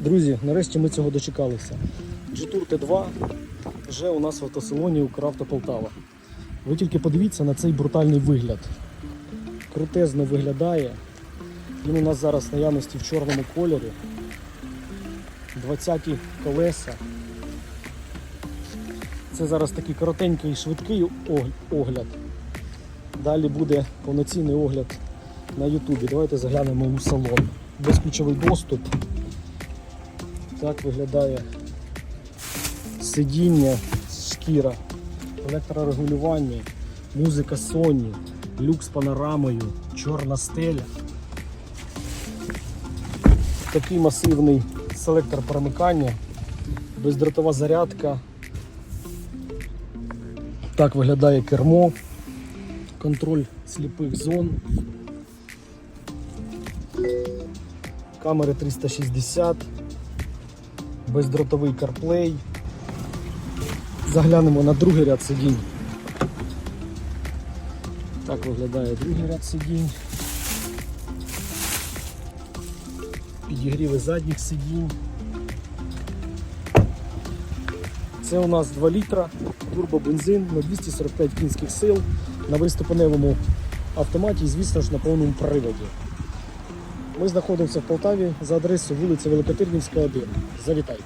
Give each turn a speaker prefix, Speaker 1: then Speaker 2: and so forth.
Speaker 1: Друзі, нарешті ми цього дочекалися. G-Tour T2 вже у нас в автосалоні Укравто Полтава. Ви тільки подивіться на цей брутальний вигляд. Крутезно виглядає. Він у нас зараз в наявності в чорному кольорі. 20 ті колеса. Це зараз такий коротенький швидкий огляд. Далі буде повноцінний огляд на Ютубі. Давайте заглянемо у салон. Безключовий доступ. Так виглядає сидіння, шкіра, електрорегулювання, музика Sony, люк з панорамою, чорна стеля. Такий масивний селектор перемикання, бездротова зарядка. Так виглядає кермо, контроль сліпих зон. Камери 360, бездротовий CarPlay. Заглянемо на другий ряд сидінь. Так виглядає другий ряд сидінь. Підігріви задніх сидінь. Це у нас 2 літра турбобензин на 245 кінських сил на виступеневому автоматі і, звісно ж, на повному приводі. Ми знаходимося в Полтаві за адресою вулиця Великотирнівська, 1. Завітайте.